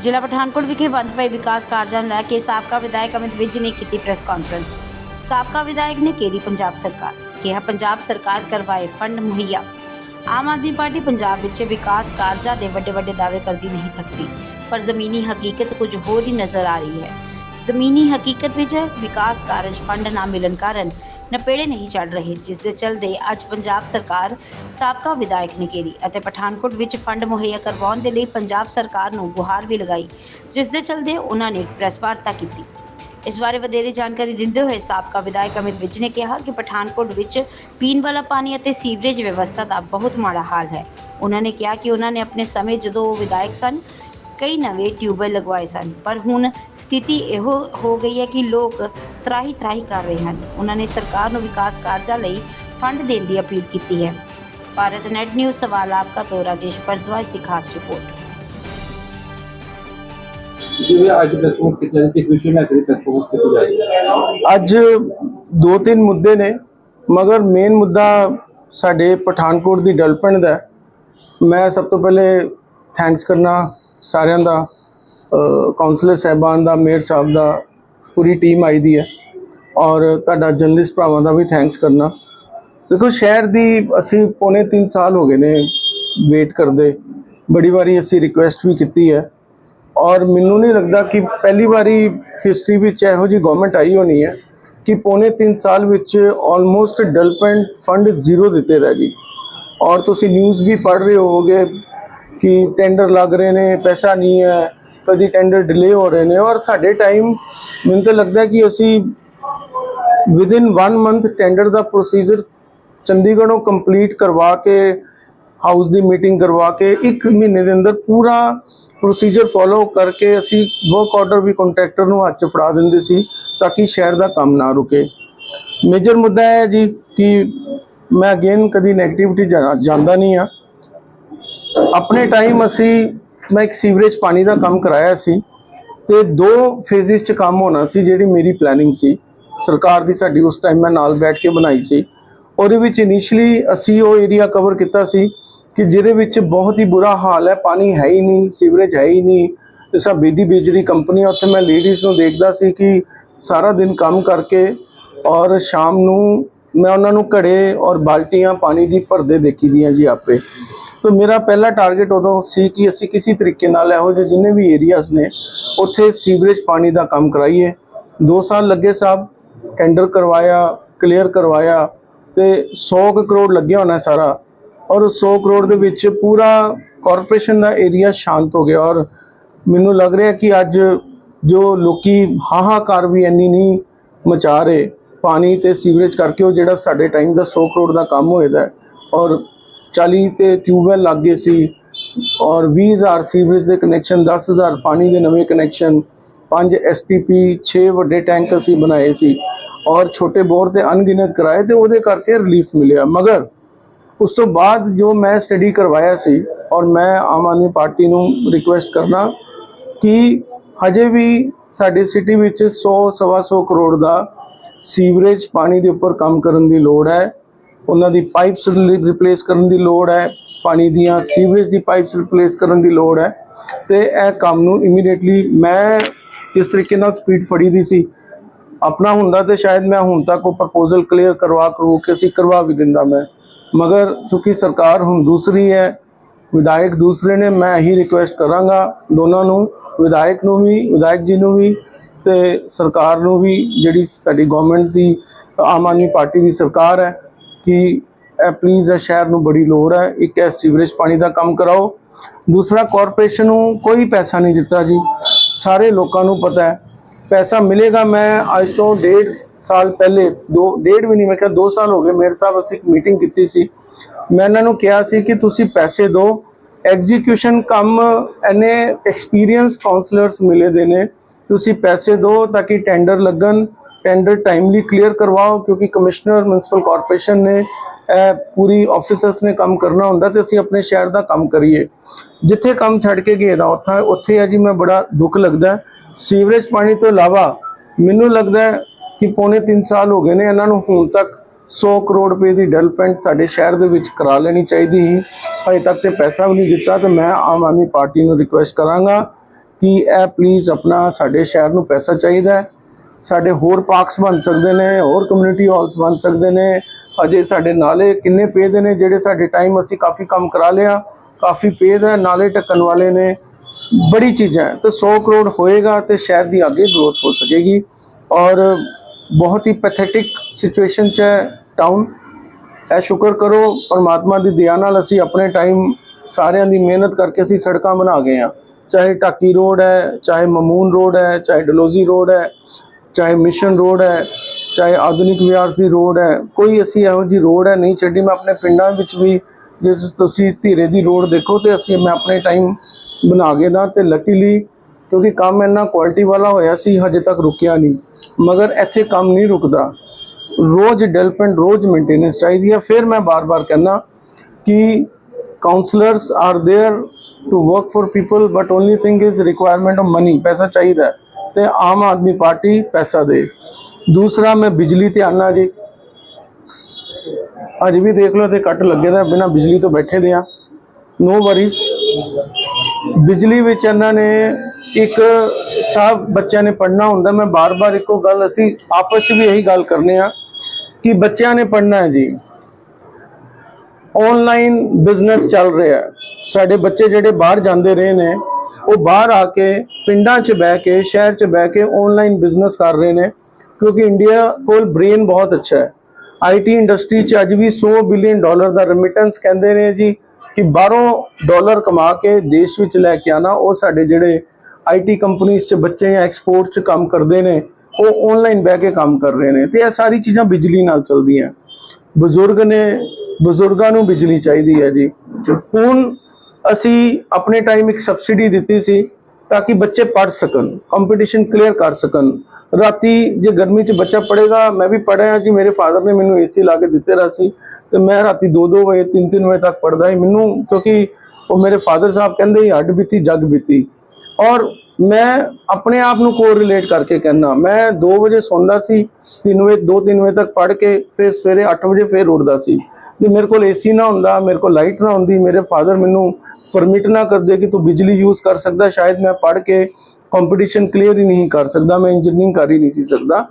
ਜ਼ਿਲ੍ਹਾ ਪਠਾਨਕੋਟ ਵਿਖੇ ਬੰਦ ਪਏ ਵਿਕਾਸ ਕਾਰਜਾਂ ਨੂੰ ਲੈ ਕੇ ਸਾਬਕਾ ਵਿਧਾਇਕ ਅਮਿਤ ਵਿਜ ਨੇ ਕੀਤੀ ਪ੍ਰੈਸ ਕਾਨਫਰੰਸ ਸਾਬਕਾ ਵਿਧਾਇਕ ਨੇ ਕੇਰੀ ਪੰਜਾਬ ਸਰਕਾਰ ਕਿਹਾ ਪੰਜਾਬ ਸਰਕਾਰ ਕਰਵਾਏ ਫੰਡ ਮੁਹੱਈਆ ਆਮ ਆਦਮੀ ਪਾਰਟੀ ਪੰਜਾਬ ਵਿੱਚ ਵਿਕਾਸ ਕਾਰਜਾਂ ਦੇ ਵੱਡੇ ਵੱਡੇ ਦਾਅਵੇ ਕਰਦੀ ਨਹੀਂ ਥੱਕਦੀ ਪਰ ਜ਼ਮੀਨੀ ਹਕੀਕਤ ਕੁਝ ਹੋਰ ਹੀ ਨਜ਼ਰ ਆ ਰਹੀ ਹੈ ਜ਼ਮੀਨੀ ਹਕੀਕਤ ਵਿੱਚ ਵਿਕਾਸ ਕਾਰਜ ਫੰਡ ਨਾ ਮਿਲਣ ਕਾਰਨ ਨਪੇੜੇ ਨਹੀਂ ਚੜ ਰਹੇ ਜਿਸ ਦੇ ਚਲਦੇ ਅੱਜ ਪੰਜਾਬ ਸਰਕਾਰ ਸਾਬਕਾ ਵਿਧਾਇਕ ਨੇ ਅਤੇ ਪਠਾਨਕੋਟ ਵਿੱਚ ਫੰਡ ਮੁਹੱਈਆ ਕਰਵਾਉਣ ਦੇ ਲਈ ਪੰਜਾਬ ਸਰਕਾਰ ਨੂੰ ਗੁਹਾਰ ਵੀ ਲਗਾਈ ਜਿਸ ਦੇ ਚਲਦੇ ਉਹਨਾਂ ਨੇ ਪ੍ਰੈਸ ਵਾਰਤਾ ਕੀਤੀ। ਇਸ ਬਾਰੇ ਵਧੇਰੇ ਜਾਣਕਾਰੀ ਦਿੰਦੇ ਹੋਏ ਸਾਬਕਾ ਵਿਧਾਇਕ ਅਮਿਤ ਵਿਜ ਨੇ ਕਿਹਾ ਕਿ ਪਠਾਨਕੋਟ ਵਿੱਚ ਪੀਣ ਵਾਲਾ ਪਾਣੀ ਅਤੇ ਸੀਵਰੇਜ ਵਿਵਸਥਾ ਦਾ ਬਹੁਤ ਮਾੜਾ ਹਾਲ ਹੈ। ਉਹਨਾਂ ਨੇ ਕਿਹਾ ਕਿ ਉਹਨਾਂ ਨੇ ਆਪਣੇ ਸਮੇਂ ਜਦੋਂ ਉਹ ਵਿਧਾਇਕ ਸਨ, ਕਈ ਨਵੇਂ ਟਿਊਬਵੈੱਲ ਲਗਵਾਏ ਸਨ, ਪਰ ਹੁਣ ਸਥਿਤੀ ਇਹੋ ਹੋ ਗਈ ਹੈ ਕਿ ਲੋਕ ਤਰਾਹੀ ਤਰਾਹੀ ਕਰ ਰਹੇ ਹਨ। ਉਹਨਾਂ ਨੇ ਸਰਕਾਰ ਨੂੰ ਵਿਕਾਸ ਕਾਰਜਾਂ ਲਈ ਫੰਡ ਦੇਣ ਦੀ ਅਪੀਲ ਕੀਤੀ ਹੈ। ਭਾਰਤ ਨੈਟ ਨਿਊਜ਼ ਸਵਾਲ ਆਪਕਾ ਤੋਂ ਰਾਜੇਸ਼ ਪਰਦਵਾਜ ਸਿਖਾਸ ਰਿਪੋਰਟ। ਅੱਜ ਦੋ ਤਿੰਨ ਮੁੱਦੇ ਨੇ ਮਗਰ ਮੇਨ ਮੁੱਦਾ ਸਾਡੇ ਪਠਾਨਕੋਟ ਦੀ ਡਿਵੈਲਪਮੈਂਟ ਦਾ ਮੈਂ ਸਭ ਤੋਂ ਪਹਿਲੇ ਥੈਂਕਸ ਕਰਨਾ ਸਾਰਿਆਂ ਦਾ ਕਾਉਂਸਲਰ ਸਹਿਬਾਨ ਦਾ ਮੇਅਰ ਸਾਹਿਬ ਦਾ ਪੂਰੀ ਟੀਮ ਆਈ ਦੀ ਹੈ। ਔਰ ਤੁਹਾਡਾ ਜਰਨਲਿਸਟ ਭਰਾਵਾਂ ਦਾ ਵੀ ਥੈਂਕਸ ਕਰਨਾ। ਦੇਖੋ, ਸ਼ਹਿਰ ਦੀ ਅਸੀਂ ਪੌਣੇ 3 ਸਾਲ ਹੋ ਗਏ ਨੇ ਵੇਟ ਕਰਦੇ। ਬੜੀ ਵਾਰੀ ਅਸੀਂ ਰਿਕੁਐਸਟ ਵੀ ਕੀਤੀ ਹੈ। ਔਰ ਮੈਨੂੰ ਨਹੀਂ ਲੱਗਦਾ ਕਿ ਪਹਿਲੀ ਵਾਰੀ ਹਿਸਟਰੀ ਵਿੱਚ ਇਹੋ ਜੀ ਗਵਰਨਮੈਂਟ ਆਈ ਹੋਣੀ ਹੈ ਕਿ ਪੌਣੇ 3 ਸਾਲ ਵਿੱਚ ਆਲਮੋਸਟ ਡਿਵੈਲਪਮੈਂਟ ਫੰਡ ਜ਼ੀਰੋ ਦਿੱਤੇ ਰਹਿ ਗਈ। ਔਰ ਤੁਸੀਂ ਨਿਊਜ਼ ਵੀ ਪੜ੍ਹ ਰਹੇ ਹੋਗੇ ਕਿ ਟੈਂਡਰ ਲੱਗ ਰਹੇ ਨੇ, ਪੈਸਾ ਨਹੀਂ ਹੈ, ਕਦੀ ਟੈਂਡਰ ਡਿਲੇ ਹੋ ਰਹੇ ਨੇ। ਔਰ ਸਾਡੇ ਟਾਈਮ ਮੈਨੂੰ ਤਾਂ ਲੱਗਦਾ ਕਿ ਅਸੀਂ ਵਿਦਿਨ 1 ਮੰਥ ਟੈਂਡਰ ਦਾ ਪ੍ਰੋਸੀਜਰ ਚੰਡੀਗੜ੍ਹੋਂ ਕੰਪਲੀਟ ਕਰਵਾ ਕੇ ਹਾਊਸ ਦੀ ਮੀਟਿੰਗ ਕਰਵਾ ਕੇ 1 ਮਹੀਨੇ ਦੇ ਅੰਦਰ ਪੂਰਾ ਪ੍ਰੋਸੀਜਰ ਫੋਲੋ ਕਰਕੇ ਅਸੀਂ ਵਰਕ ਆਰਡਰ ਵੀ ਕੰਟਰੈਕਟਰ ਨੂੰ ਹੱਥ 'ਚ ਫੜਾ ਦਿੰਦੇ ਸੀ ਤਾਂ ਕਿ ਸ਼ਹਿਰ ਦਾ ਕੰਮ ਨਾ ਰੁਕੇ। ਮੇਜਰ ਮੁੱਦਾ ਹੈ ਜੀ ਕਿ ਮੈਂ ਅਗੇਨ ਕਦੀ 네ਗੇਟਿਵਿਟੀ ਜਾਂਦਾ ਨਹੀਂ ਆ ਆਪਣੇ ਟਾਈਮ ਅਸੀਂ, ਮੈਂ ਇੱਕ ਸੀਵਰੇਜ ਪਾਣੀ ਦਾ ਕੰਮ ਕਰਾਇਆ ਸੀ ਤੇ ਦੋ ਫੇਜ਼ਿਸ 'ਚ ਕੰਮ ਹੋਣਾ ਸੀ ਜਿਹੜੀ ਮੇਰੀ ਪਲੈਨਿੰਗ ਸੀ। ਸਰਕਾਰ ਦੀ ਸਾਡੀ ਉਸ ਟਾਈਮ ਮੈਂ ਨਾਲ ਬੈਠ ਕੇ ਬਣਾਈ ਸੀ। ਉਹਦੇ ਵਿੱਚ ਇਨੀਸ਼ੀਅਲੀ ਅਸੀਂ ਉਹ ਏਰੀਆ ਕਵਰ ਕੀਤਾ ਸੀ ਕਿ ਜਿਹਦੇ ਵਿੱਚ ਬਹੁਤ ਹੀ ਬੁਰਾ ਹਾਲ ਹੈ, ਪਾਣੀ ਹੈ ਹੀ ਨਹੀਂ ਸੀਵਰੇਜ ਹੈ ਹੀ ਨਹੀਂ। ਜਿਸਾ ਬੇਦੀ ਬਿਜਲੀ ਕੰਪਨੀ ਉੱਥੇ ਮੈਂ ਲੇਡੀਜ਼ ਨੂੰ ਦੇਖਦਾ ਸੀ ਕਿ ਸਾਰਾ ਦਿਨ ਕੰਮ ਕਰਕੇ ਔਰ ਸ਼ਾਮ ਨੂੰ ਮੈਂ ਉਹਨਾਂ ਨੂੰ ਘੜੇ ਔਰ ਬਾਲਟੀਆਂ ਪਾਣੀ ਦੀ ਭਰਦੇ ਦੇਖੀ ਦੀਆਂ ਜੀ ਆਪੇ। ਤਾਂ ਮੇਰਾ ਪਹਿਲਾ ਟਾਰਗੇਟ ਉਦੋਂ ਸੀ ਕਿ ਅਸੀਂ ਕਿਸੇ ਤਰੀਕੇ ਨਾਲ ਇਹੋ ਜਿਹੇ ਜਿੰਨੇ ਵੀ ਏਰੀਆਜ਼ ਨੇ, ਉੱਥੇ ਸੀਵਰੇਜ ਪਾਣੀ ਦਾ ਕੰਮ ਕਰਾਈਏ। 2 ਸਾਲ ਲੱਗੇ ਸਾਹਿਬ ਟੈਂਡਰ ਕਰਵਾਇਆ, ਕਲੀਅਰ ਕਰਵਾਇਆ ਤੇ 100 ਕੁ ਕਰੋੜ ਲੱਗਿਆ ਹੋਣਾ ਸਾਰਾ ਔਰ ਉਸ 100 ਕਰੋੜ ਦੇ ਵਿੱਚ ਪੂਰਾ ਕਾਰਪੋਰੇਸ਼ਨ ਦਾ ਏਰੀਆ ਸ਼ਾਂਤ ਹੋ ਗਿਆ ਔਰ ਮੈਨੂੰ ਲੱਗ ਰਿਹਾ ਕਿ ਅੱਜ ਜੋ ਲੋਕੀ ਹਾਹਾਕਾਰ ਵੀ ਇੰਨੀ ਨਹੀਂ ਮਚਾ ਰਹੇ, ਪਾਣੀ ਤੇ ਸੀਵਰੇਜ ਕਰਕੇ ਉਹ ਜਿਹੜਾ ਸਾਡੇ ਟਾਈਮ ਦਾ 100 ਕਰੋੜ ਦਾ ਕੰਮ ਹੋਏਦਾ ਹੈ ਔਰ 40 ਤੇ ਟਿਊਬਵੈਲ ਲੱਗ ਗਏ ਸੀ ਔਰ 20000 ਸੀਵਰੇਜ ਦੇ ਕਨੈਕਸ਼ਨ 10000 ਪਾਣੀ ਦੇ ਨਵੇਂ ਕਨੈਕਸ਼ਨ 5 ਐਸਟੀਪੀ 6 ਵੱਡੇ ਟੈਂਕ ਅਸੀਂ ਬਣਾਏ ਸੀ ਔਰ ਛੋਟੇ ਬੋਰ ਤੇ ਅਣਗਿਣਤ ਕਰਾਏ ਤੇ ਉਹਦੇ ਕਰਕੇ ਰਿਲੀਫ ਮਿਲਿਆ। ਮਗਰ ਉਸ ਤੋਂ ਬਾਅਦ ਜੋ ਮੈਂ ਸਟੱਡੀ ਕਰਵਾਇਆ ਸੀ ਔਰ ਮੈਂ ਆਮ ਆਦਮੀ ਪਾਰਟੀ ਨੂੰ ਰਿਕੁਐਸਟ ਕਰਨਾ ਕਿ ਹਜੇ ਵੀ ਸਾਡੇ ਸਿਟੀ ਵਿੱਚ 100 ਸਵਾ 100 ਕਰੋੜ ਦਾ ਸੀਵਰੇਜ ਪਾਣੀ ਦੇ ਉੱਪਰ ਕੰਮ ਕਰਨ ਦੀ ਲੋੜ ਹੈ। ਉਹਨਾਂ ਦੀ ਪਾਈਪਸ ਰਿਪਲੇਸ ਕਰਨ ਦੀ ਲੋੜ ਹੈ। ਪਾਣੀ ਦੀਆਂ ਸੀਵਰੇਜ ਦੀ ਪਾਈਪਸ ਰਿਪਲੇਸ ਕਰਨ ਦੀ ਲੋੜ ਹੈ। ਤੇ ਇਹ ਕੰਮ ਨੂੰ ਇਮੀਡੀਏਟਲੀ ਮੈਂ ਕਿਸ ਤਰੀਕੇ ਨਾਲ ਸਪੀਡ ਫੜੀ ਦੀ ਸੀ ਆਪਣਾ ਹੁੰਦਾ ਤੇ ਸ਼ਾਇਦ ਮੈਂ ਹੁਣ ਤੱਕ ਉਹ ਪ੍ਰਪੋਜ਼ਲ ਕਲੀਅਰ ਕਰਵਾ ਕਰੂ ਕਿ ਅਸੀਂ ਕਰਵਾ ਵੀ ਦਿੰਦਾ ਮੈਂ। ਮਗਰ ਚूंकि ਸਰਕਾਰ ਹੁਣ ਦੂਸਰੀ ਹੈ, ਵਿਧਾਇਕ ਦੂਸਰੇ ਨੇ, ਮੈਂ ਇਹੀ ਰਿਕੁਐਸਟ ਕਰਾਂਗਾ ਦੋਨਾਂ ਨੂੰ, ਵਿਧਾਇਕ ਨੂੰ ਵੀ, ਵਿਧਾਇਕ ਜੀ ਨੂੰ ਵੀ ਤੇ ਸਰਕਾਰ ਨੂੰ ਵੀ, ਜਿਹੜੀ ਸਾਡੀ ਗਵਰਨਮੈਂਟ ਦੀ, ਆਮ ਆਦਮੀ ਪਾਰਟੀ ਦੀ ਸਰਕਾਰ ਹੈ ਕਿ ਇਹ ਪਲੀਜ਼ ਇਹ ਸ਼ਹਿਰ ਨੂੰ ਬੜੀ ਲੋੜ ਹੈ, ਇੱਕ ਹੈ ਸੀਵਰੇਜ ਪਾਣੀ ਦਾ ਕੰਮ ਕਰਾਓ। ਦੂਸਰਾ ਕਾਰਪੋਰੇਸ਼ਨ ਨੂੰ ਕੋਈ ਪੈਸਾ ਨਹੀਂ ਦਿੱਤਾ ਜੀ। ਸਾਰੇ ਲੋਕਾਂ ਨੂੰ ਪਤਾ ਹੈ ਪੈਸਾ ਮਿਲੇਗਾ, ਮੈਂ ਅੱਜ ਤੋਂ ਡੇਢ ਸਾਲ ਪਹਿਲੇ, ਦੋ, ਡੇਢ ਵੀ ਨਹੀਂ, ਮੈਂ ਕਿਹਾ 2 ਸਾਲ ਹੋ ਗਏ, ਮੇਰੇ ਸਾਹਿਬ ਅਸੀਂ ਇੱਕ ਮੀਟਿੰਗ ਕੀਤੀ ਸੀ। ਮੈਂ ਇਹਨਾਂ ਨੂੰ ਕਿਹਾ ਸੀ ਕਿ ਤੁਸੀਂ ਪੈਸੇ ਦਿਓ ਐਗਜ਼ੀਕਿਊਸ਼ਨ ਕੰਮ ਐਨੇ ਐਕਸਪੀਰੀਅੰਸ ਕਾਉਂਸਲਰਸ ਮਿਲੇ ਦੇ ਨੇ, ਤੁਸੀਂ ਪੈਸੇ ਦਿਓ ਤਾਂ ਕਿ ਟੈਂਡਰ ਲੱਗਣ ਟੈਂਡਰ ਟਾਈਮਲੀ ਕਲੀਅਰ ਕਰਵਾਓ, ਕਿਉਂਕਿ ਕਮਿਸ਼ਨਰ ਮਿਊਨਿਸਪਲ ਕਾਰਪੋਰੇਸ਼ਨ ਨੇ ਪੂਰੀ ਆਫੀਸਰਸ ਨੇ ਕੰਮ ਕਰਨਾ ਹੁੰਦਾ ਤੇ ਅਸੀਂ ਆਪਣੇ ਸ਼ਹਿਰ ਦਾ ਕੰਮ ਕਰੀਏ। ਜਿੱਥੇ ਕੰਮ ਛੱਡ ਕੇ ਗਏ ਦਾ ਉੱਥੇ ਉੱਥੇ ਆ ਜੀ ਮੈਂ ਬੜਾ ਦੁੱਖ ਲੱਗਦਾ। ਸੀਵਰੇਜ ਪਾਣੀ ਤੋਂ ਇਲਾਵਾ ਮੈਨੂੰ ਲੱਗਦਾ ਕਿ ਪੌਣੇ 3 ਸਾਲ ਹੋ ਗਏ ਨੇ, ਇਹਨਾਂ ਨੂੰ ਹੁਣ ਤੱਕ 100 ਕਰੋੜ ਰੁਪਏ ਦੀ ਡਿਵੈਲਪਮੈਂਟ ਸਾਡੇ ਸ਼ਹਿਰ ਦੇ ਵਿੱਚ ਕਰਾ ਲੈਣੀ ਚਾਹੀਦੀ ਸੀ। ਅਜੇ ਤੱਕ ਤੇ ਪੈਸਾ ਵੀ ਨਹੀਂ ਦਿੱਤਾ ਤੇ ਮੈਂ ਆਮ ਆਦਮੀ ਪਾਰਟੀ ਨੂੰ ਰਿਕੁਐਸਟ ਕਰਾਂਗਾ ਕਿ ਇਹ ਪਲੀਜ਼ ਆਪਣਾ ਸਾਡੇ ਸ਼ਹਿਰ ਨੂੰ ਪੈਸਾ ਚਾਹੀਦਾ ਸਾਡੇ ਹੋਰ ਪਾਰਕਸ ਬਣ ਸਕਦੇ ਨੇ, ਹੋਰ ਕਮਿਊਨਿਟੀ ਹਾਲਸ ਬਣ ਸਕਦੇ ਨੇ ਅਜੇ ਸਾਡੇ ਨਾਲੇ ਕਿੰਨੇ ਪੇਦ ਨੇ, ਜਿਹੜੇ ਸਾਡੇ ਟਾਈਮ ਅਸੀਂ ਕਾਫੀ ਕੰਮ ਕਰਾ ਲਿਆ ਕਾਫੀ ਪੇਦ ਹੈ ਨਾਲੇ ਢੱਕਣ ਵਾਲੇ ਨੇ, ਬੜੀ ਚੀਜ਼ਾਂ ਹੈ ਤੇ 100 ਕਰੋੜ ਹੋਏਗਾ ਤੇ ਸ਼ਹਿਰ ਦੀ ਅੱਗੇ ਗਰੋਥ ਹੋ ਸਕੇਗੀ। ਔਰ ਬਹੁਤ ਹੀ ਪੈਥੈਟਿਕ ਸਿਚੁਏਸ਼ਨ ਚ ਹੈ ਟਾਊਨ ਇਹ ਸ਼ੁਕਰ ਕਰੋ, ਪਰਮਾਤਮਾ ਦੀ ਦਇਆ ਨਾਲ ਅਸੀਂ ਆਪਣੇ ਟਾਈਮ ਸਾਰਿਆਂ ਦੀ ਮਿਹਨਤ ਕਰਕੇ ਅਸੀਂ ਸੜਕਾਂ ਬਣਾ ਗਏ ਆ। ਚਾਹੇ ਟਾਕੀ ਰੋਡ ਹੈ, ਚਾਹੇ ਮਮੂਨ ਰੋਡ ਹੈ, ਚਾਹੇ ਡਲੋਜ਼ੀ ਰੋਡ ਹੈ ਚਾਹੇ ਮਿਸ਼ਨ ਰੋਡ ਹੈ, ਚਾਹੇ ਆਧੁਨਿਕ ਵਿਆਸ ਦੀ ਰੋਡ ਹੈ, ਕੋਈ ਅਸੀਂ ਇਹੋ ਜੀ ਰੋਡ ਹੈ ਨਹੀਂ ਛੱਡੀ। ਮੈਂ ਆਪਣੇ ਪਿੰਡਾਂ ਵਿੱਚ ਵੀ ਜੇ ਤੁਸੀਂ ਧੀਰੇ ਦੀ ਰੋਡ ਦੇਖੋ ਤੇ ਅਸੀਂ, ਮੈਂ ਆਪਣੇ ਟਾਈਮ ਬਣਾ ਕੇ ਦਾ ਤੇ ਲੱਕੀਲੀ ਕਿਉਂਕਿ ਕੰਮ ਇੰਨਾ ਕੁਆਲਿਟੀ ਵਾਲਾ ਹੋਇਆ ਸੀ, ਹਜੇ ਤੱਕ ਰੁਕਿਆ ਨਹੀਂ। ਮਗਰ ਇੱਥੇ ਕੰਮ ਨਹੀਂ ਰੁਕਦਾ। ਰੋਜ਼ ਡਿਵੈਲਪਮੈਂਟ ਰੋਜ਼ ਮੇਨਟੇਨੈਂਸ ਚਾਹੀਦੀ ਹੈ। ਫਿਰ ਮੈਂ ਬਾਰ-ਬਾਰ ਕਹਿੰਦਾ ਕਿ councillors are there to work for people but only thing is requirement of money ਪੈਸਾ ਚਾਹੀਦਾ ਤੇ ਆਮ ਆਦਮੀ ਪਾਰਟੀ ਪੈਸਾ ਦੇ। ਦੂਸਰਾ, ਮੈਂ ਬਿਜਲੀ ਤੇ ਆਨਾ ਜੀ। ਅੱਜ ਵੀ ਦੇਖ ਲਓ ਤੇ ਕੱਟ ਲੱਗੇ ਦਾ ਬਿਨਾ ਬਿਜਲੀ ਤੋਂ ਬੈਠੇ ਦੇ ਆ। ਨੋ ਵਰੀਜ਼ ਬਿਜਲੀ ਵਿੱਚ ਇਹਨਾਂ ਨੇ ਇੱਕ ਸਭ ਬੱਚਿਆਂ ਨੇ ਪੜ੍ਹਨਾ ਹੁੰਦਾ। ਮੈਂ ਬਾਰ-ਬਾਰ ਇੱਕੋ ਗੱਲ, ਅਸੀਂ ਆਪਸ 'ਚ ਵੀ ਇਹੀ ਗੱਲ ਕਰਨੇ ਆ ਕਿ ਬੱਚਿਆਂ ਨੇ ਪੜ੍ਹਨਾ ਹੈ ਜੀ। ਆਨਲਾਈਨ ਬਿਜ਼ਨਸ ਚੱਲ ਰਿਹਾ ਸਾਡੇ ਬੱਚੇ ਜਿਹੜੇ ਬਾਹਰ ਜਾਂਦੇ ਰਹੇ ਨੇ ਉਹ ਬਾਹਰ ਆ ਕੇ ਪਿੰਡਾਂ 'ਚ ਬਹਿ ਕੇ, ਸ਼ਹਿਰ 'ਚ ਬਹਿ ਕੇ ਆਨਲਾਈਨ ਬਿਜ਼ਨਸ ਕਰ ਰਹੇ ਨੇ, ਕਿਉਂਕਿ ਇੰਡੀਆ ਕੋਲ ਬ੍ਰੇਨ ਬਹੁਤ ਅੱਛਾ ਹੈ। ਆਈਟੀ ਇੰਡਸਟਰੀ 'ਚ ਅੱਜ ਵੀ 100 ਬਿਲੀਅਨ ਡਾਲਰ ਦਾ ਰੈਮਿਟੈਂਸ ਕਹਿੰਦੇ ਨੇ ਜੀ ਕਿ ਬਾਹਰੋਂ ਡਾਲਰ ਕਮਾ ਕੇ ਦੇਸ਼ ਵਿੱਚ ਲੈ ਕੇ ਆਣਾ ਉਹ ਸਾਡੇ ਜਿਹੜੇ ਆਈਟੀ ਕੰਪਨੀਆਂ 'ਚ ਬੱਚੇ ਜਾਂ ਐਕਸਪੋਰਟ 'ਚ ਕੰਮ ਕਰਦੇ ਨੇ, ਉਹ ਆਨਲਾਈਨ ਬਹਿ ਕੇ ਕੰਮ ਕਰ ਰਹੇ ਨੇ। ਤੇ ਇਹ ਸਾਰੀ ਚੀਜ਼ਾਂ ਬਿਜਲੀ ਨਾਲ ਚੱਲਦੀਆਂ। ਬਜ਼ੁਰਗ ਨੇ, ਬਜ਼ੁਰਗਾਂ ਨੂੰ ਬਿਜਲੀ ਚਾਹੀਦੀ ਹੈ ਜੀ। ਹੁਣ ਅਸੀਂ ਆਪਣੇ ਟਾਈਮ ਇੱਕ ਸਬਸਿਡੀ ਦਿੱਤੀ ਸੀ ਤਾਂ ਕਿ ਬੱਚੇ ਪੜ੍ਹ ਸਕਣ ਕੰਪੀਟੀਸ਼ਨ ਕਲੀਅਰ ਕਰ ਸਕਣ। ਰਾਤੀ ਜੇ ਗਰਮੀ 'ਚ ਬੱਚਾ ਪੜ੍ਹੇਗਾ, ਮੈਂ ਵੀ ਪੜ੍ਹਿਆ ਜੀ, ਮੇਰੇ ਫਾਦਰ ਨੇ ਮੈਨੂੰ ਏਸੀ ਲਾ ਕੇ ਦਿੱਤੇ ਰਾ ਸੀ ਤੇ ਮੈਂ ਰਾਤੀ 2-2 ਵਜੇ 3-3 ਵਜੇ ਤੱਕ ਪੜ੍ਹਦਾ ਸੀ। ਮੈਨੂੰ ਕਿਉਂਕਿ ਉਹ ਮੇਰੇ ਫਾਦਰ ਸਾਹਿਬ ਕਹਿੰਦੇ ਸੀ ਹੱਡ ਬੀਤੀ, ਜੱਗ ਬੀਤੀ। ਔਰ ਮੈਂ ਆਪਣੇ ਆਪ ਨੂੰ ਕੋ ਰਿਲੇਟ ਕਰਕੇ ਕਹਿੰਦਾ, ਮੈਂ 2 ਵਜੇ ਸੌਂਦਾ ਸੀ 3 ਵਜੇ 2-3 ਵਜੇ ਤੱਕ ਪੜ੍ਹ ਕੇ ਫਿਰ ਸਵੇਰੇ 8 ਵਜੇ ਫਿਰ ਉੱਠਦਾ ਸੀ। ਜੇ ਮੇਰੇ ਕੋਲ ਏਸੀ ਨਾ ਹੁੰਦਾ, ਮੇਰੇ ਕੋਲ ਲਾਈਟ ਨਾ ਹੁੰਦੀ, ਮੇਰੇ ਫਾਦਰ ਮੈਨੂੰ ਪਰਮਿਟ ਨਾ ਕਰਦੇ ਕਿ ਤੂੰ ਬਿਜਲੀ ਯੂਜ਼ ਕਰ ਸਕਦਾ, ਸ਼ਾਇਦ ਮੈਂ ਪੜ੍ਹ ਕੇ ਕੰਪੀਟੀਸ਼ਨ ਕਲੀਅਰ ਹੀ ਨਹੀਂ ਕਰ ਸਕਦਾ, ਮੈਂ ਇੰਜੀਨੀਅਰਿੰਗ ਕਰ ਹੀ ਨਹੀਂ ਸੀ ਸਕਦਾ।